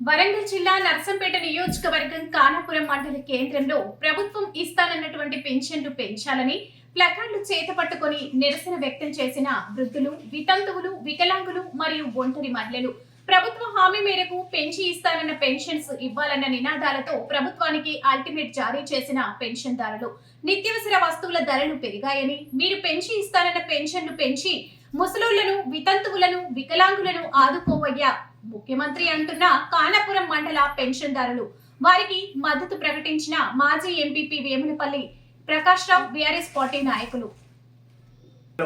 వరంగల్ జిల్లా నర్సంపేట నియోజకవర్గం కానాపురం మండల కేంద్రంలో ప్రభుత్వం ఇస్తానన్నటువంటి పెన్షన్లు పెంచాలని ప్లకార్డులు చేతపట్టుకొని నిరసన వ్యక్తం చేసిన వృద్ధులు వితంతువులు వికలాంగులు మరియు ఒంటరి మహిళలు ప్రభుత్వ హామీ మేరకు పెంచి ఇస్తానన్న పెన్షన్స్ ఇవ్వాలన్న నినాదాలతో ప్రభుత్వానికి అల్టిమేట్ జారీ చేసిన పెన్షన్దారులు. నిత్యావసర వస్తువుల ధరలు పెరిగాయని మీరు పెంచి ఇస్తానన్న పెన్షన్లు పెంచి ముసలోళ్ళను వితంతువులను వికలాంగులను ఆదుకోవయ్యా ముఖ్యమంత్రి అంటున్న కానాపురం మండల పెన్షన్దారులు. వారికి మద్దతు ప్రకటించిన మాజీ MPP Vemulapalli Prakash Rao BRS party నాయకులు.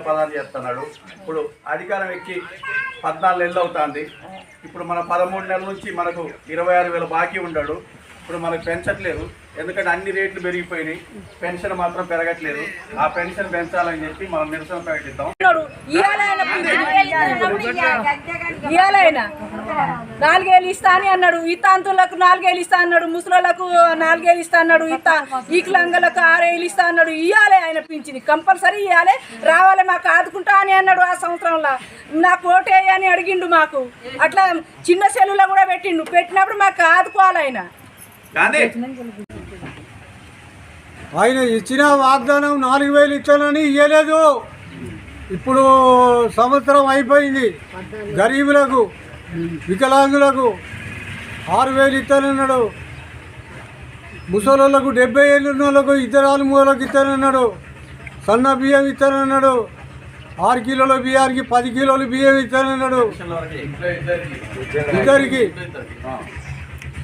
పదాలు చేస్తున్నాడు. ఇప్పుడు అధికారం ఎక్కి పద్నాలుగు నెలలు అవుతుంది. ఇప్పుడు మన పదమూడు నెలల నుంచి మనకు ఇరవై ఆరు వేల బాకీ ఉన్నాడు ఇప్పుడు మనకు పెంచట్లేదు ఎందుకంటే అన్ని రేట్లు పెరిగిపోయినాయి. పెన్షన్ మాత్రం పెరగట్లేదు. ఆ పెన్షన్ పెంచాలని చెప్పి మనం నిరసన ప్రకటిద్దాం. ఆయన నాలుగేళ్ళు ఇస్తా అని అన్నాడు. ఇతాంతులకు నాలుగేళ్ళు ఇస్తా అన్నాడు. ముసలోళ్ళకు నాలుగేళ్ళు ఇస్తా అన్నాడు. ఇత ఈకలంగలకు ఆరేళ్ళు ఇస్తా అన్నాడు. ఇవ్వాలి ఆయన పింఛని. కంపల్సరీ ఇవ్వాలి రావాలి మాకు ఆదుకుంటా అని అన్నాడు ఆ సంవత్సరంలో. నాకు ఓటేయి అని అడిగిండు మాకు. అట్లా చిన్న సెల్లులో కూడా పెట్టిండు. పెట్టినప్పుడు మాకు ఆదుకోవాలి ఆయన. ఆయన ఇచ్చిన వాగ్దానం నాలుగు వేలు ఇచ్చానని ఇవ్వలేదు ఇప్పుడు సంవత్సరం అయిపోయింది. గరీబులకు వికలాంగులకు ఆరు వేలు ఇస్తానన్నాడు ముసలోళ్ళకు డెబ్బై ఏళ్ళు వాళ్ళకు ఇద్దరు మూలకు ఇస్తానన్నాడు సన్న బియ్యం ఇస్తానన్నాడు ఆరు కిలోల బియ్యానికి పది కిలోలు బియ్యం ఇస్తానన్నాడు ఇద్దరికి.